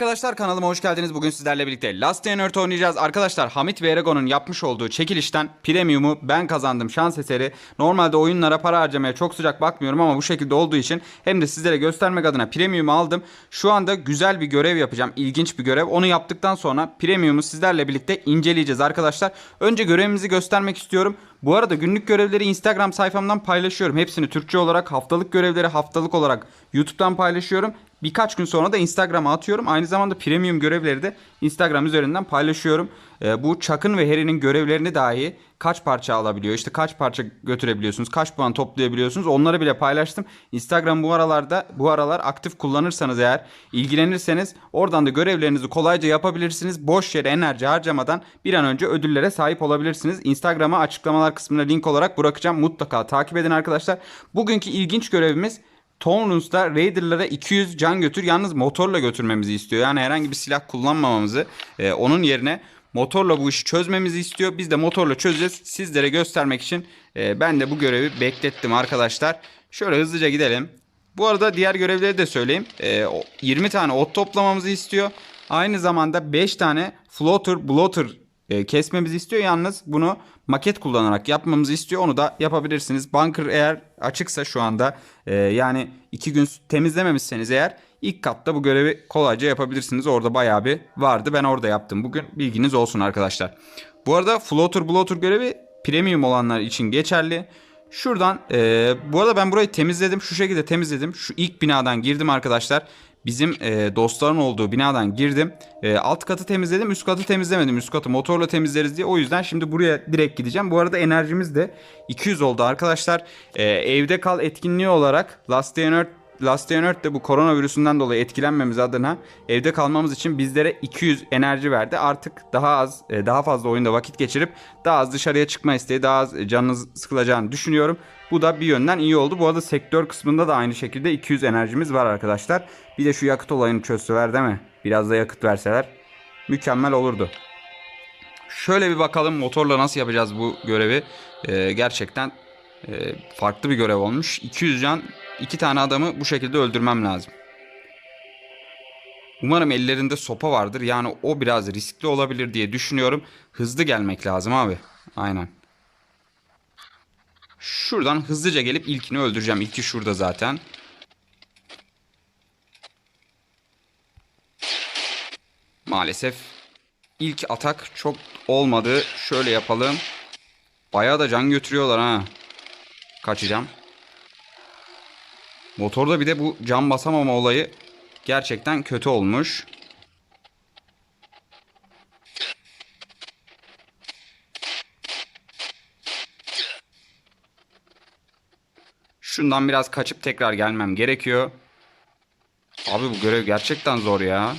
Arkadaşlar kanalıma hoş geldiniz. Bugün sizlerle birlikte Last Earth oynayacağız. Arkadaşlar Hamit ve Eragon'un yapmış olduğu çekilişten premium'u ben kazandım şans eseri. Normalde oyunlara para harcamaya çok sıcak bakmıyorum ama bu şekilde olduğu için hem de sizlere göstermek adına premium'u aldım. Şu anda güzel bir görev yapacağım. İlginç bir görev. Onu yaptıktan sonra premium'u sizlerle birlikte inceleyeceğiz arkadaşlar. Önce görevimizi göstermek istiyorum. Bu arada günlük görevleri Instagram sayfamdan paylaşıyorum. Hepsini Türkçe olarak, haftalık görevleri haftalık olarak YouTube'dan paylaşıyorum. Birkaç gün sonra da Instagram'a atıyorum. Aynı zamanda premium görevleri de Instagram üzerinden paylaşıyorum. Ee, bu Chuck'ın ve Harry'nin görevlerini dahi kaç parça alabiliyor, işte kaç parça götürebiliyorsunuz, kaç puan toplayabiliyorsunuz onları bile paylaştım. Instagram bu aralarda bu aralar aktif kullanırsanız eğer ilgilenirseniz oradan da görevlerinizi kolayca yapabilirsiniz. Boş yere enerji harcamadan bir an önce ödüllere sahip olabilirsiniz. Instagram'a açıklamalar kısmına link olarak bırakacağım. Mutlaka takip edin arkadaşlar. Bugünkü ilginç görevimiz Torrens'ta Raider'lara 200 can götür. Yalnız motorla götürmemizi istiyor. Yani herhangi bir silah kullanmamamızı. e, onun yerine motorla bu işi çözmemizi istiyor. Biz de motorla çözeceğiz. Sizlere göstermek için e, ben de bu görevi beklettim arkadaşlar. Şöyle hızlıca gidelim. Bu arada diğer görevleri de söyleyeyim. E, o- 20 tane ot toplamamızı istiyor. Aynı zamanda 5 tane floater bloater e, kesmemizi istiyor. Yalnız bunu maket kullanarak yapmamızı istiyor. Onu da yapabilirsiniz. Bunker eğer açıksa şu anda e, yani 2 gün temizlememişseniz eğer ilk katta bu görevi kolayca yapabilirsiniz. Orada bayağı bir vardı. Ben orada yaptım bugün. Bilginiz olsun arkadaşlar. Bu arada floater bloater görevi premium olanlar için geçerli. Şuradan e, bu arada ben burayı temizledim. Şu şekilde temizledim. Şu ilk binadan girdim arkadaşlar. Bizim e, dostların olduğu binadan girdim. E, alt katı temizledim. Üst katı temizlemedim. Üst katı motorla temizleriz diye. O yüzden şimdi buraya direkt gideceğim. Bu arada enerjimiz de 200 oldu arkadaşlar. E, evde kal etkinliği olarak Last Day on Earth Last Day on Earth de bu koronavirüsünden dolayı etkilenmemiz adına evde kalmamız için bizlere 200 enerji verdi. Artık daha az, e, daha fazla oyunda vakit geçirip daha az dışarıya çıkma isteği, daha az canınız sıkılacağını düşünüyorum. Bu da bir yönden iyi oldu. Bu arada sektör kısmında da aynı şekilde 200 enerjimiz var arkadaşlar. Bir de şu yakıt olayını çözseler değil mi? Biraz da yakıt verseler mükemmel olurdu. Şöyle bir bakalım motorla nasıl yapacağız bu görevi. Ee, gerçekten e, farklı bir görev olmuş. 200 can iki tane adamı bu şekilde öldürmem lazım. Umarım ellerinde sopa vardır. Yani o biraz riskli olabilir diye düşünüyorum. Hızlı gelmek lazım abi. Aynen. Şuradan hızlıca gelip ilkini öldüreceğim. İlki şurada zaten. Maalesef ilk atak çok olmadı. Şöyle yapalım. Bayağı da can götürüyorlar ha. Kaçacağım. Motorda bir de bu cam basamama olayı gerçekten kötü olmuş. Şundan biraz kaçıp tekrar gelmem gerekiyor. Abi bu görev gerçekten zor ya.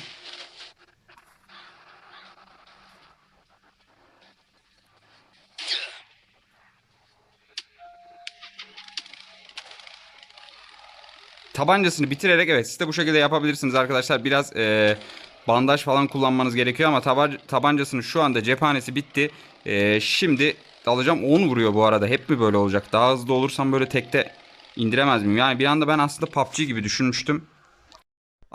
tabancasını bitirerek evet siz de bu şekilde yapabilirsiniz arkadaşlar. Biraz e, bandaj falan kullanmanız gerekiyor ama taban- tabancasının şu anda cephanesi bitti. E, şimdi alacağım 10 vuruyor bu arada. Hep mi böyle olacak? Daha hızlı olursam böyle tekte indiremez miyim? Yani bir anda ben aslında PUBG gibi düşünmüştüm.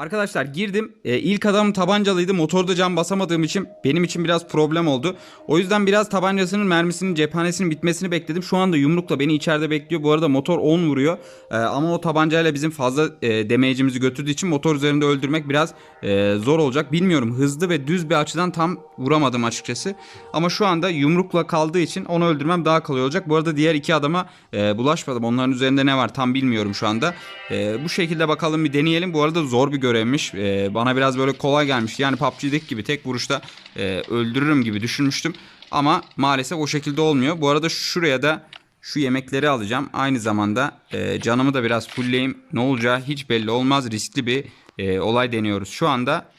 Arkadaşlar girdim. Ee, ilk adam tabancalıydı. Motorda cam basamadığım için benim için biraz problem oldu. O yüzden biraz tabancasının mermisinin cephanesinin bitmesini bekledim. Şu anda yumrukla beni içeride bekliyor. Bu arada motor 10 vuruyor. Ee, ama o tabancayla bizim fazla e, damage'imizi götürdüğü için motor üzerinde öldürmek biraz e, zor olacak. Bilmiyorum hızlı ve düz bir açıdan tam vuramadım açıkçası. Ama şu anda yumrukla kaldığı için onu öldürmem daha kolay olacak. Bu arada diğer iki adama e, bulaşmadım. Onların üzerinde ne var tam bilmiyorum şu anda. E, bu şekilde bakalım bir deneyelim. Bu arada zor bir görevmiş. E, bana biraz böyle kolay gelmiş. Yani PUBG'deki gibi tek vuruşta e, öldürürüm gibi düşünmüştüm. Ama maalesef o şekilde olmuyor. Bu arada şuraya da şu yemekleri alacağım. Aynı zamanda e, canımı da biraz fullleyeyim. Ne olacağı hiç belli olmaz. Riskli bir e, olay deniyoruz. Şu anda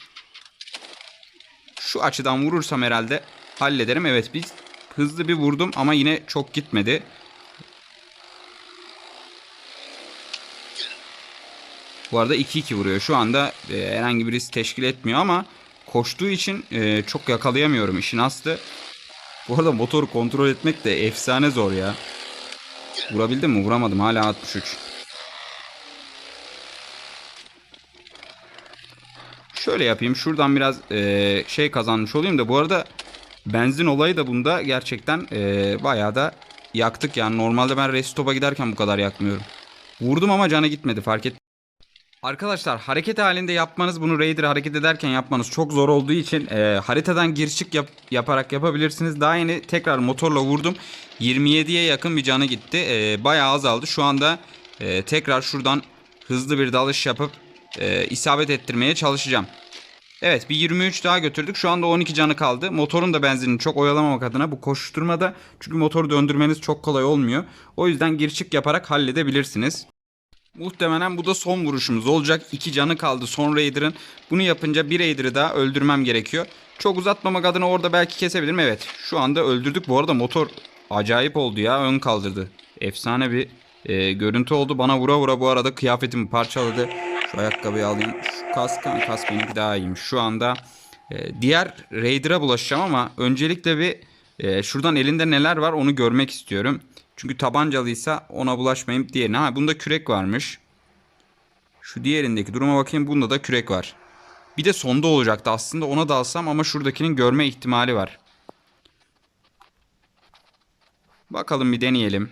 şu açıdan vurursam herhalde hallederim. Evet biz hızlı bir vurdum ama yine çok gitmedi. Bu arada 2-2 vuruyor. Şu anda e, herhangi bir risk teşkil etmiyor ama koştuğu için e, çok yakalayamıyorum işin aslı. Bu arada motoru kontrol etmek de efsane zor ya. Vurabildim mi? Vuramadım. Hala 63. Şöyle yapayım. Şuradan biraz e, şey kazanmış olayım da bu arada benzin olayı da bunda gerçekten e, bayağı da yaktık yani. Normalde ben restop'a giderken bu kadar yakmıyorum. Vurdum ama canı gitmedi fark et. Arkadaşlar hareket halinde yapmanız bunu Raider hareket ederken yapmanız çok zor olduğu için e, haritadan gir çık yap- yaparak yapabilirsiniz. Daha yeni tekrar motorla vurdum. 27'ye yakın bir canı gitti. E, bayağı azaldı. Şu anda e, tekrar şuradan hızlı bir dalış yapıp e, isabet ettirmeye çalışacağım. Evet bir 23 daha götürdük. Şu anda 12 canı kaldı. Motorun da benzinini çok oyalamamak adına bu koşuşturmada çünkü motoru döndürmeniz çok kolay olmuyor. O yüzden gir çık yaparak halledebilirsiniz. Muhtemelen bu da son vuruşumuz olacak. İki canı kaldı son Raider'ın. Bunu yapınca bir Raider'ı daha öldürmem gerekiyor. Çok uzatmamak adına orada belki kesebilirim. Evet şu anda öldürdük. Bu arada motor acayip oldu ya. Ön kaldırdı. Efsane bir e, görüntü oldu. Bana vura vura bu arada kıyafetimi parçaladı. Şu ayakkabıyı alayım. Şu kask, kask benimki daha iyiymiş. Şu anda e, diğer Raider'a bulaşacağım ama öncelikle bir e, şuradan elinde neler var onu görmek istiyorum. Çünkü tabancalıysa ona bulaşmayayım diğerine. Ha bunda kürek varmış. Şu diğerindeki duruma bakayım. Bunda da kürek var. Bir de sonda olacaktı aslında ona da alsam ama şuradakinin görme ihtimali var. Bakalım bir deneyelim.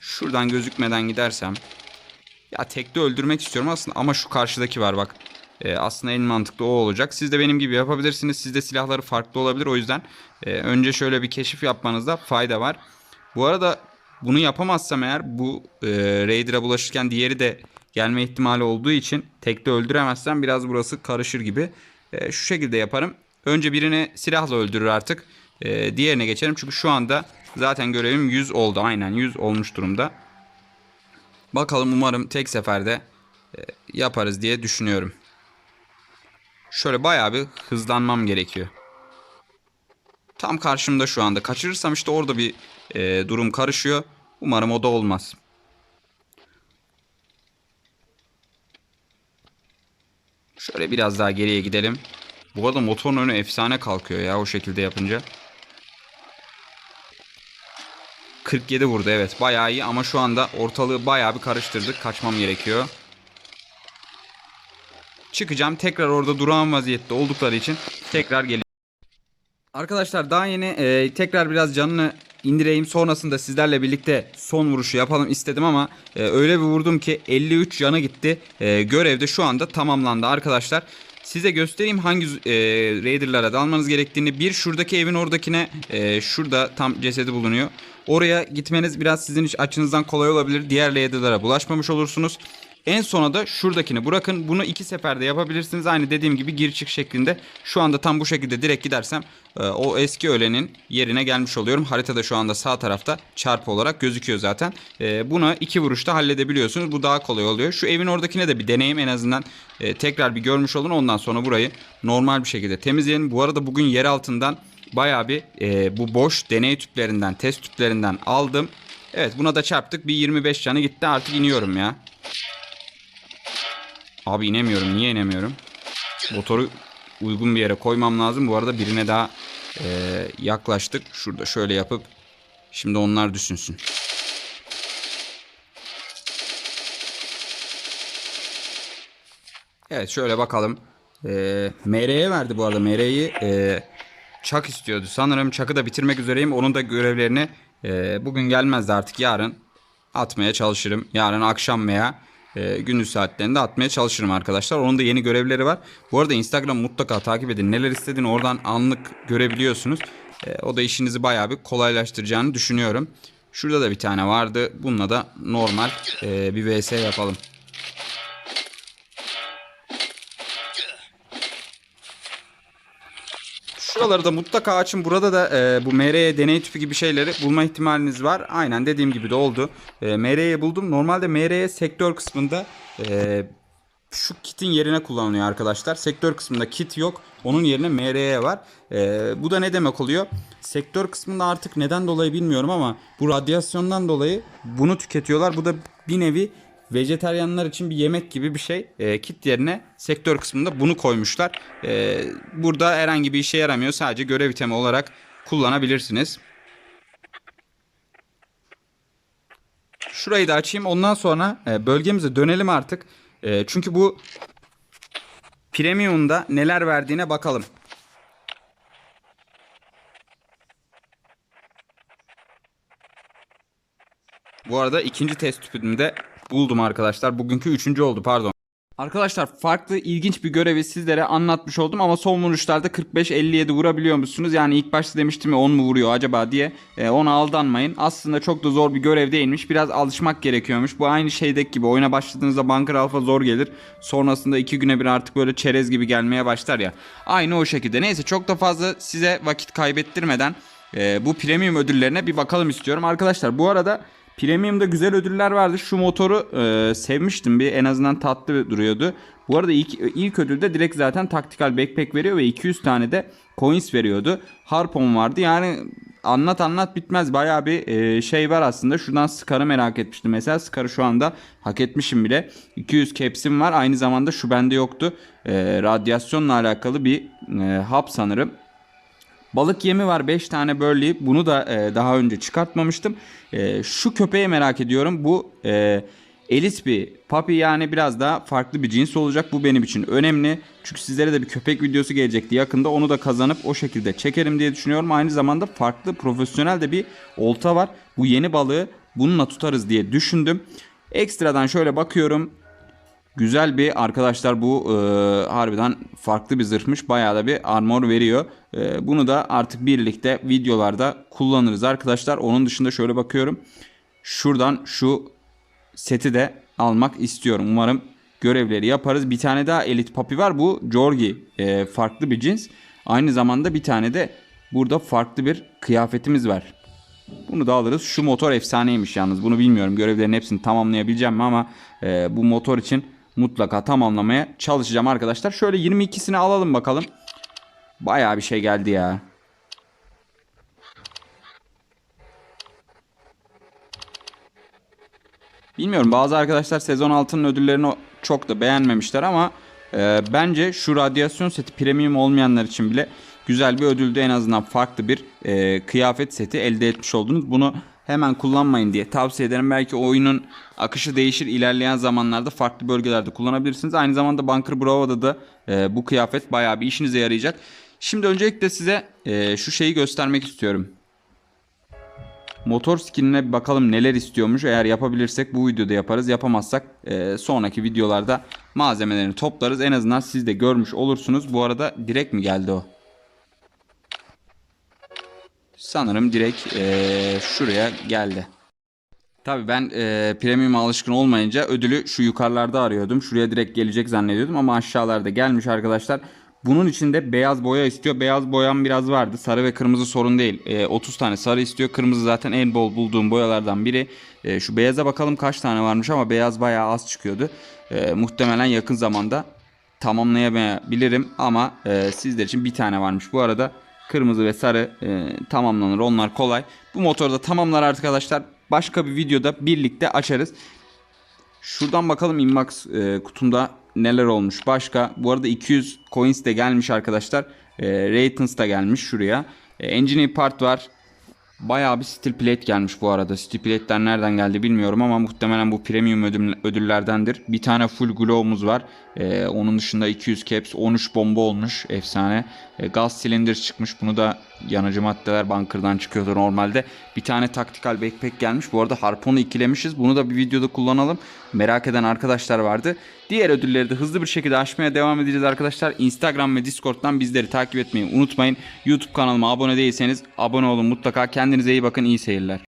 Şuradan gözükmeden gidersem. Ya tekte öldürmek istiyorum aslında ama şu karşıdaki var bak. Ee, aslında en mantıklı o olacak. Siz de benim gibi yapabilirsiniz. Sizde silahları farklı olabilir. O yüzden e, önce şöyle bir keşif yapmanızda fayda var. Bu arada bunu yapamazsam eğer bu e, Raider'a bulaşırken diğeri de gelme ihtimali olduğu için tekte öldüremezsem biraz burası karışır gibi. E, şu şekilde yaparım. Önce birini silahla öldürür artık. E, diğerine geçerim. Çünkü şu anda zaten görevim 100 oldu. Aynen 100 olmuş durumda. Bakalım umarım tek seferde e, yaparız diye düşünüyorum. Şöyle bayağı bir hızlanmam gerekiyor. Tam karşımda şu anda. Kaçırırsam işte orada bir e, durum karışıyor. Umarım o da olmaz. Şöyle biraz daha geriye gidelim. Bu arada motorun önü efsane kalkıyor ya o şekilde yapınca. 47 vurdu evet bayağı iyi ama şu anda ortalığı bayağı bir karıştırdık. Kaçmam gerekiyor. Çıkacağım tekrar orada durağan vaziyette oldukları için tekrar geleceğim. Arkadaşlar daha yeni e, tekrar biraz canını indireyim. Sonrasında sizlerle birlikte son vuruşu yapalım istedim ama e, öyle bir vurdum ki 53 canı gitti. E, görevde şu anda tamamlandı arkadaşlar. Size göstereyim hangi e, Raider'lara dalmanız gerektiğini. Bir şuradaki evin oradakine e, şurada tam cesedi bulunuyor. Oraya gitmeniz biraz sizin açınızdan kolay olabilir. Diğer Raider'lara bulaşmamış olursunuz. En sona da şuradakini bırakın. Bunu iki seferde yapabilirsiniz. Aynı dediğim gibi gir çık şeklinde. Şu anda tam bu şekilde direkt gidersem e, o eski ölenin yerine gelmiş oluyorum. Haritada şu anda sağ tarafta çarpı olarak gözüküyor zaten. E, Bunu iki vuruşta halledebiliyorsunuz. Bu daha kolay oluyor. Şu evin oradakine de bir deneyim en azından e, tekrar bir görmüş olun. Ondan sonra burayı normal bir şekilde temizleyelim. Bu arada bugün yer altından bayağı bir bu boş deney tüplerinden, test tüplerinden aldım. Evet buna da çarptık. Bir 25 canı gitti. Artık iniyorum ya. Abi inemiyorum. Niye inemiyorum? Motoru uygun bir yere koymam lazım. Bu arada birine daha e, yaklaştık. Şurada şöyle yapıp şimdi onlar düşünsün. Evet şöyle bakalım. E, MR'ye verdi bu arada. MR'yi e, Çak istiyordu. Sanırım Çak'ı da bitirmek üzereyim. Onun da görevlerini e, bugün gelmezdi artık yarın atmaya çalışırım. Yarın akşam veya e, gündüz saatlerinde atmaya çalışırım arkadaşlar. Onun da yeni görevleri var. Bu arada Instagram mutlaka takip edin. Neler istediğini oradan anlık görebiliyorsunuz. E, o da işinizi bayağı bir kolaylaştıracağını düşünüyorum. Şurada da bir tane vardı. Bununla da normal e, bir vs yapalım. Şuraları da mutlaka açın. Burada da e, bu MR'ye deney tüpü gibi şeyleri bulma ihtimaliniz var. Aynen dediğim gibi de oldu. E, MR'ye buldum. Normalde MR'ye sektör kısmında e, şu kitin yerine kullanılıyor arkadaşlar. Sektör kısmında kit yok. Onun yerine MR'ye var. E, bu da ne demek oluyor? Sektör kısmında artık neden dolayı bilmiyorum ama bu radyasyondan dolayı bunu tüketiyorlar. Bu da bir nevi vejeteryanlar için bir yemek gibi bir şey. E, kit yerine sektör kısmında bunu koymuşlar. E, burada herhangi bir işe yaramıyor. Sadece görev itemi olarak kullanabilirsiniz. Şurayı da açayım. Ondan sonra e, bölgemize dönelim artık. E, çünkü bu Premium'da neler verdiğine bakalım. Bu arada ikinci test tüpünde buldum arkadaşlar. Bugünkü üçüncü oldu pardon. Arkadaşlar farklı ilginç bir görevi sizlere anlatmış oldum ama son vuruşlarda 45-57 vurabiliyor musunuz? Yani ilk başta demiştim ya 10 mu vuruyor acaba diye e, ona aldanmayın. Aslında çok da zor bir görev değilmiş. Biraz alışmak gerekiyormuş. Bu aynı şeydeki gibi oyuna başladığınızda Bunker Alpha zor gelir. Sonrasında 2 güne bir artık böyle çerez gibi gelmeye başlar ya. Aynı o şekilde. Neyse çok da fazla size vakit kaybettirmeden e, bu premium ödüllerine bir bakalım istiyorum. Arkadaşlar bu arada Premium'da güzel ödüller vardı. Şu motoru e, sevmiştim bir en azından tatlı duruyordu. Bu arada ilk, ilk ödülde direkt zaten taktikal backpack veriyor ve 200 tane de coins veriyordu. Harpon vardı yani anlat anlat bitmez baya bir e, şey var aslında. Şuradan Scar'ı merak etmiştim. Mesela Scar'ı şu anda hak etmişim bile. 200 caps'im var aynı zamanda şu bende yoktu. E, radyasyonla alakalı bir e, hap sanırım. Balık yemi var 5 tane Burley. Bunu da e, daha önce çıkartmamıştım. E, şu köpeği merak ediyorum. Bu e, elit bir puppy yani biraz daha farklı bir cins olacak. Bu benim için önemli. Çünkü sizlere de bir köpek videosu gelecekti yakında. Onu da kazanıp o şekilde çekerim diye düşünüyorum. Aynı zamanda farklı profesyonel de bir olta var. Bu yeni balığı bununla tutarız diye düşündüm. Ekstradan şöyle bakıyorum. Güzel bir arkadaşlar bu e, harbiden farklı bir zırhmış. Bayağı da bir armor veriyor. E, bunu da artık birlikte videolarda kullanırız arkadaşlar. Onun dışında şöyle bakıyorum. Şuradan şu seti de almak istiyorum. Umarım görevleri yaparız. Bir tane daha elit papi var. Bu Jorgi. E, farklı bir cins. Aynı zamanda bir tane de burada farklı bir kıyafetimiz var. Bunu da alırız. Şu motor efsaneymiş yalnız. Bunu bilmiyorum. Görevlerin hepsini tamamlayabileceğim mi ama e, bu motor için mutlaka tamamlamaya çalışacağım arkadaşlar. Şöyle 22'sini alalım bakalım. Bayağı bir şey geldi ya. Bilmiyorum bazı arkadaşlar sezon altının ödüllerini çok da beğenmemişler ama e, bence şu radyasyon seti premium olmayanlar için bile güzel bir ödüldü. En azından farklı bir e, kıyafet seti elde etmiş oldunuz. Bunu hemen kullanmayın diye tavsiye ederim. Belki oyunun akışı değişir ilerleyen zamanlarda farklı bölgelerde kullanabilirsiniz. Aynı zamanda Bunker Bravo'da da e, bu kıyafet bayağı bir işinize yarayacak. Şimdi öncelikle size e, şu şeyi göstermek istiyorum. Motor skinine bakalım neler istiyormuş. Eğer yapabilirsek bu videoda yaparız. Yapamazsak e, sonraki videolarda malzemelerini toplarız. En azından siz de görmüş olursunuz. Bu arada direkt mi geldi o? Sanırım direkt e, şuraya geldi. Tabii ben e, premium'a alışkın olmayınca ödülü şu yukarılarda arıyordum. Şuraya direkt gelecek zannediyordum ama aşağılarda gelmiş arkadaşlar. Bunun için de beyaz boya istiyor. Beyaz boyam biraz vardı. Sarı ve kırmızı sorun değil. E, 30 tane sarı istiyor. Kırmızı zaten en bol bulduğum boyalardan biri. E, şu beyaza bakalım kaç tane varmış ama beyaz bayağı az çıkıyordu. E, muhtemelen yakın zamanda tamamlayamayabilirim ama e, sizler için bir tane varmış. Bu arada kırmızı ve sarı e, tamamlanır. Onlar kolay. Bu motoru da tamamlar arkadaşlar. Başka bir videoda birlikte açarız. Şuradan bakalım Inmax e, kutumda neler olmuş. Başka bu arada 200 coins de gelmiş arkadaşlar. E, Ratings da gelmiş şuraya. E, Engineer part var. Bayağı bir steel plate gelmiş bu arada. Steel plate'ler nereden geldi bilmiyorum ama muhtemelen bu premium ödül, ödüllerdendir. Bir tane full glow'umuz var. Ee, onun dışında 200 caps, 13 bomba olmuş. Efsane. Ee, gaz silindir çıkmış. Bunu da yanıcı maddeler bunker'dan çıkıyordu normalde. Bir tane taktikal backpack gelmiş. Bu arada harponu ikilemişiz. Bunu da bir videoda kullanalım. Merak eden arkadaşlar vardı. Diğer ödülleri de hızlı bir şekilde aşmaya devam edeceğiz arkadaşlar. Instagram ve Discord'dan bizleri takip etmeyi unutmayın. YouTube kanalıma abone değilseniz abone olun mutlaka. Kendinize iyi bakın. iyi seyirler.